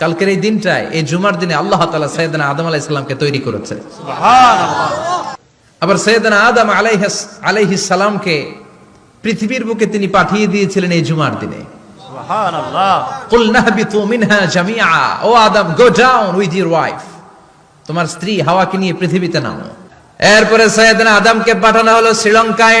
কালকের এই দিনটায় এই জুমার দিনে আল্লাহ তাআলা সাইয়েদনা আদম আলাইহিস সালামকে তৈরি করেছে। আবার সৈয়দনা আদম আলাইহিস আলাইহিস সালামকে পৃথিবীর বুকে তিনি পাঠিয়ে দিয়েছিলেন এই জুমার দিনে। O Adam go down with your wife. তোমার স্ত্রী হাওয়াকে নিয়ে পৃথিবীতে নামো। এরপরে সৈয়দনা আদমকে পাঠানো হলো শ্রীলঙ্কায়।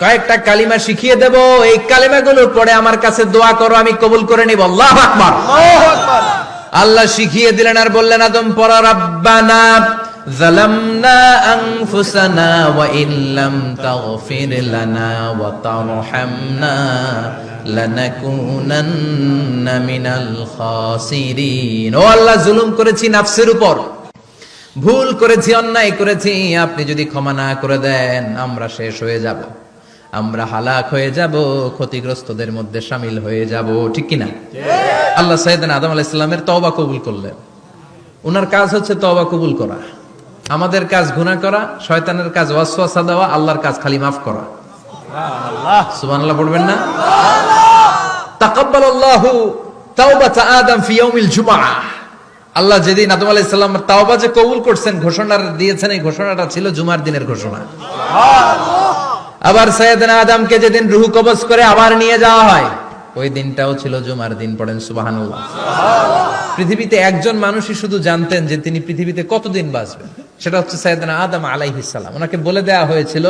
কয়েকটা কালিমা শিখিয়ে দেব এই কালিমাগুলোর পরে আমার কাছে দোয়া করো আমি কবুল করে নিব আল্লাহ আকবার আল্লাহু আকবার আল্লাহ শিখিয়ে দিলেন আর বললেন আদম পড়া রাব্বানা ظلمنا أنفسنا وإن لم تغفر لنا وترحمنا لنكونن من الخاسرين ও আল্লাহ জুলুম করেছি নাফসের উপর ভুল করেছি অন্যায় করেছি আপনি যদি ক্ষমা না করে দেন আমরা শেষ হয়ে যাব আমরা হালাক হয়ে যাব ক্ষতিগ্রস্তদের মধ্যে সামিল হয়ে যাব ঠিক কিনা? আল্লাহ সাইদান আদম আলাহ ইসলামের তওবা কবুল করলেন। ওনার কাজ হচ্ছে তওবা কবুল করা। আমাদের কাজ গুনাহ করা শয়তানের কাজ ওয়াসওয়াসা দেওয়া আল্লাহর কাজ খালি মাফ করা। সুবহানাল্লাহ। পড়বেন না? তাকাব্বালাল্লাহু তাওবাতা আদম ফি ইয়াউমিল জুমআহ আল্লাহ যেদিন আদম আলাইহিস সালাম তাওবা যে কবুল করছেন ঘোষণা দিয়েছেন এই ঘোষণাটা ছিল জুমার দিনের ঘোষণা। আবার সৈয়দনা আদমকে যেদিন রুহু কবজ করে আবার নিয়ে যাওয়া হয়, ওই দিনটাও ছিল জুমার দিন, পড়েন সুবহানাল্লাহ। পৃথিবীতে একজন মানুষই শুধু জানতেন যে তিনি পৃথিবীতে কতদিন বাঁচবেন। সেটা হচ্ছে সৈয়দনা আদম আলাইহিস সালাম। ওনাকে বলে দেয়া হয়েছিল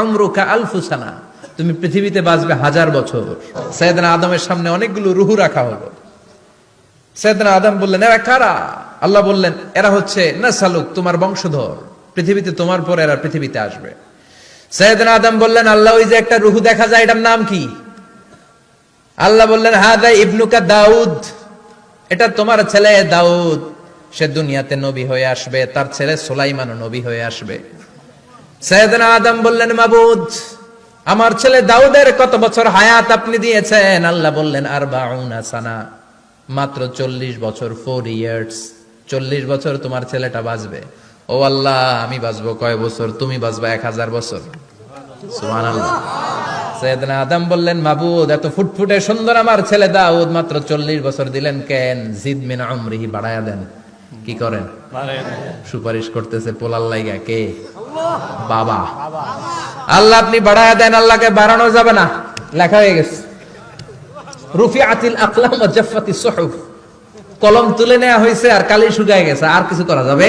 আমরুকা আলফু সানা, তুমি পৃথিবীতে বাঁচবে হাজার বছর। সৈয়দনা আদমের সামনে অনেকগুলো রুহু রাখা হলো। সৈয়দনা আদম বললেন, এরা কারা? আল্লাহ বললেন, এরা হচ্ছে না সালুক তোমার বংশধর। পৃথিবীতে তোমার পর এরা পৃথিবীতে আসবে। সৈয়দনা আদম বললেন, আল্লাহ, ওই যে একটা রুহু দেখা যায়, এটার নাম কি? আল্লাহ বললেন, হাদা ইবনুকা দাউদ। এটা তোমার ছেলে দাউদ। সে দুনিয়াতে নবী হয়ে আসবে, তার ছেলে সুলাইমানও নবী হয়ে আসবে। সৈয়দনা আদম বললেন, মাবুদ, আমার ছেলে দাউদের কত বছর হায়াত আপনি দিয়েছেন? আল্লাহ বললেন আর সানা, মাত্র চল্লিশ বছর ফোর ইয়ার্স চল্লিশ বছর তোমার ছেলেটা বাঁচবে। ও আল্লাহ, আমি বাঁচবো কয় বছর? তুমি বাঁচবা এক হাজার বছর। আল্লাহ আপনি বাড়ায়া দেন, আল্লাহকে বাড়ানো যাবে না। লেখা হয়ে গেছে। রুফি আতিল আকলাম কলম তুলে নেওয়া হয়েছে আর কালি শুকায় গেছে, আর কিছু করা যাবে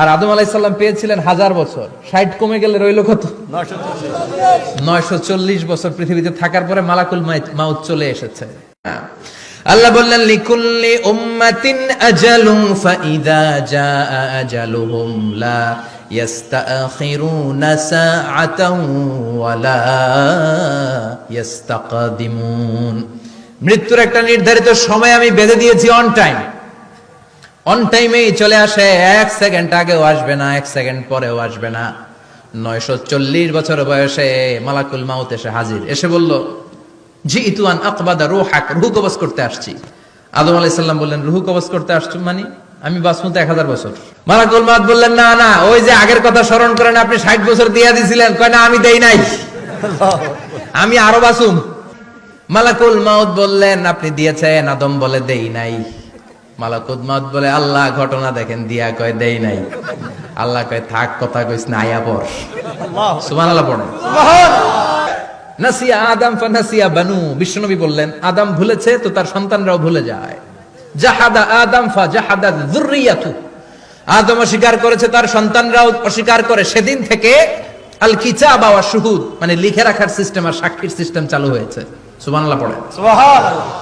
আর আদম আলাইসাল্লাম পেয়েছিলেন হাজার বছর। ষাট কমে গেলে রইল কত? নয়শো চল্লিশ। বছর পৃথিবীতে থাকার পরে মালাকুল মাউত চলে এসেছে। আল্লাহ বললেন, লিকুল্লি উম্মাতিন আজালুম ফাইদা জাআ আজালুহুম লা ওয়ালা ইয়াস্তাকদিমুন। মৃত্যুর একটা নির্ধারিত সময় আমি বেঁধে দিয়েছি অন টাইম অন টাইমেই চলে আসে, এক সেকেন্ড আগেও আসবে না, এক সেকেন্ড পরেও আসবে না। নয়শো চল্লিশ বছর বয়সে মালাকুল মাউত এসে হাজির। এসে বলল জি ইতুয়ান আকবাদা রুহ হাক রুহু কবজ করতে আসছি। আদম আলাইহিস সালাম বললেন, রুহু কবজ করতে আসছো মানে? আমি বাসমতে এক হাজার বছর। মালাকুল মাউত বললেন, না না, ওই যে আগের কথা স্মরণ করেন, আপনি ষাট বছর দিয়া দিছিলেন। কয়, না, আমি দেই নাই। আমি আরও বাসুম মালাকুল মাউত বললেন, আপনি দিয়েছেন, আদম বলে দেই নাই। মালাকুল মাউদ বলে আল্লাহ ঘটনা দেখেন দিয়া কয় দেই নাই। আল্লাহ কয় থাক কথা কইস না আয়া পর সুবহানাল্লাহ পড়েন নাসিয়া আদম ফানাসিয়া বানু বিশ্বনবী বললেন আদম ভুলেছে তো তার সন্তানরাও ভুলে যায়। জাহাদা আদম ফা জাহাদা যুররিয়াতু। আদম অস্বীকার করেছে তার সন্তানরাও অস্বীকার করে। সেদিন থেকে আল কিতাব ওয়া শুহুদ মানে লিখে রাখার সিস্টেম আর সাক্ষীর সিস্টেম চালু হয়েছে। সুবহানাল্লাহ পড়ে সুবহানাল্লাহ।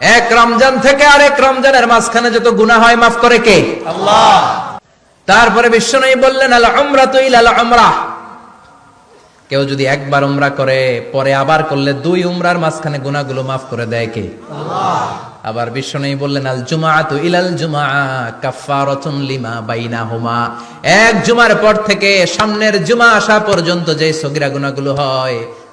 এক রমজান থেকে আরেক রমজানের মাঝখানে যত গুনাহ হয় মাফ করে কে? আল্লাহ। তারপরে বললেন আল তো ইলাল উমরা। কেউ যদি একবার উমরা করে পরে আবার করলে দুই উমরার মাঝখানে গুনাহগুলো মাফ করে দেয় কে? আবার বিশ্বনবী বললেন আল জুমাআতু ইলাল জুমআ কাফফারাতুন লিমা বাইনাহুমা। এক জুমার পর থেকে সামনের জুমা আসা পর্যন্ত যে সগিরা গুনাহগুলো হয়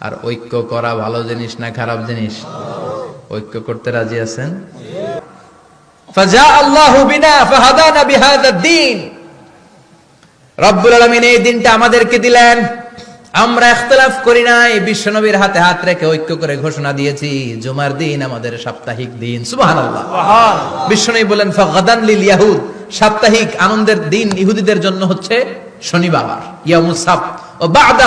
আর ঐক্য করা ভালো জিনিস না খারাপ জিনিস? ঐক্য করতে রাজি আছেন? দিন আমাদের সাপ্তাহিক দিন। সাপ্তাহিক আনন্দের দিন ইহুদিদের জন্য হচ্ছে শনিবার ও বাদা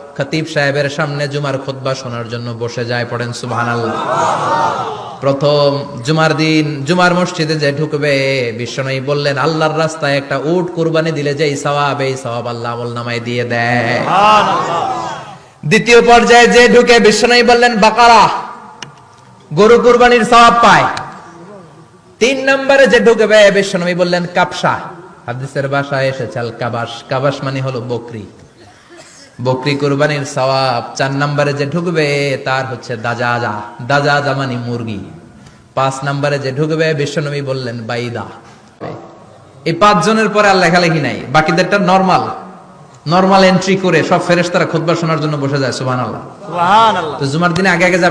খতিব সাহেবের সামনে জুমার খুতবা শোনার জন্য বসে যায় পড়েন সুবহানাল্লাহ। প্রথম জুমার দিন জুমার মসজিদে যে ঢুকবে বিশ্বনবী বললেন আল্লাহর রাস্তায় একটা উট কুরবানি দিলে যেই সওয়াব এই সওয়াব আল্লাহ নামায় দিয়ে দেয়। দ্বিতীয় পর্যায়ে যে ঢুকে বিশ্বনবী বললেন বাকারা গরু কুরবানির সওয়াব পায়। তিন নম্বরে যে ঢুকবে বিশ্বনবী বললেন কাপসা। হাদিসের বাসায় এসেছে আল কাবাস কাবাস মানে হলো বকরি। বকরি কুরবানির সওয়াব চার নম্বরে যে ঢুকবে তার হচ্ছে দাজাজা। দাজাজা মানে মুরগি। পাঁচ নম্বরে যে ঢুকবে বিশ্বনবী বললেন বাইদা। এই পাঁচ জনের পরে আর লেখালেখি নাই। বাকিদেরটা নর্মাল নর্মাল এন্ট্রি করে সব ফেরেস্তারা খুদ্ শোনার জন্য বসে যায় সুবহানাল্লাহ। সুবহানাল্লাহ। তো জুমার দিনে আগে আগে যাবে।